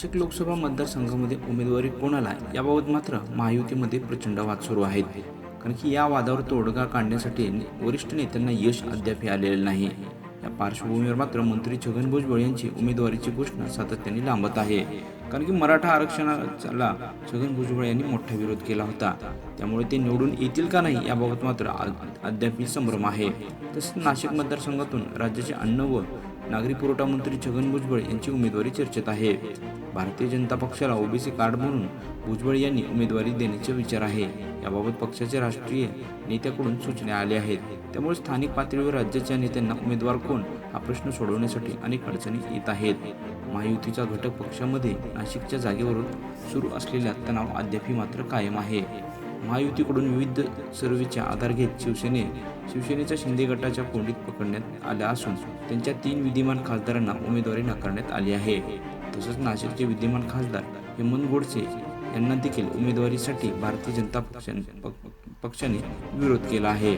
नाशिक लोकसभा मतदारसंघामध्ये उमेदवारी कोणाला याबाबत मात्र महायुतीमध्ये प्रचंड वाद सुरू आहेत. कारण की या वादावर तोडगा काढण्यासाठी वरिष्ठ नेत्यांना यश अद्याप आलेलं नाही. या पार्श्वभूमीवर मात्र मंत्री छगन भुजबळ यांची उमेदवारीची घोषणा सातत्याने लांबत आहे. कारण की मराठा आरक्षणाला छगन भुजबळ यांनी मोठा विरोध केला होता. त्यामुळे ते निवडून येतील का नाही याबाबत मात्र अद्यापही संभ्रम आहे. तसेच नाशिक मतदारसंघातून राज्याचे अन्न व नागरी पुरवठा मंत्री छगन भुजबळ यांची उमेदवारी चर्चेत आहे. भारतीय जनता पक्षाला ओबीसी कार्ड म्हणून भुजबळ यांनी उमेदवारी देण्याचा विचार आहे. याबाबत पक्षाच्या राष्ट्रीय नेत्याकडून सूचना आल्या आहेत. त्यामुळे स्थानिक पातळीवर राज्याच्या नेत्यांना उमेदवार कोण हा प्रश्न सोडवण्यासाठी अनेक अडचणी येत आहेत. महायुतीचा घटक पक्षामध्ये नाशिकच्या जागेवरून सुरू असलेला तणाव अद्यापही मात्र कायम आहे. महायुतीकडून विविध सर्वेच्या आधार घेत शिवसेने शिवसेनेच्या शिंदे गटाच्या कोंडीत पकडण्यात आल्या असून त्यांच्या तीन विद्यमान खासदारांना उमेदवारी नाकारण्यात आली आहे. तसंच नाशिकचे विद्यमान खासदार हेमंत गोडसे यांना देखील उमेदवारीसाठी भारतीय जनता पक्षाने पक्षाने विरोध केला आहे.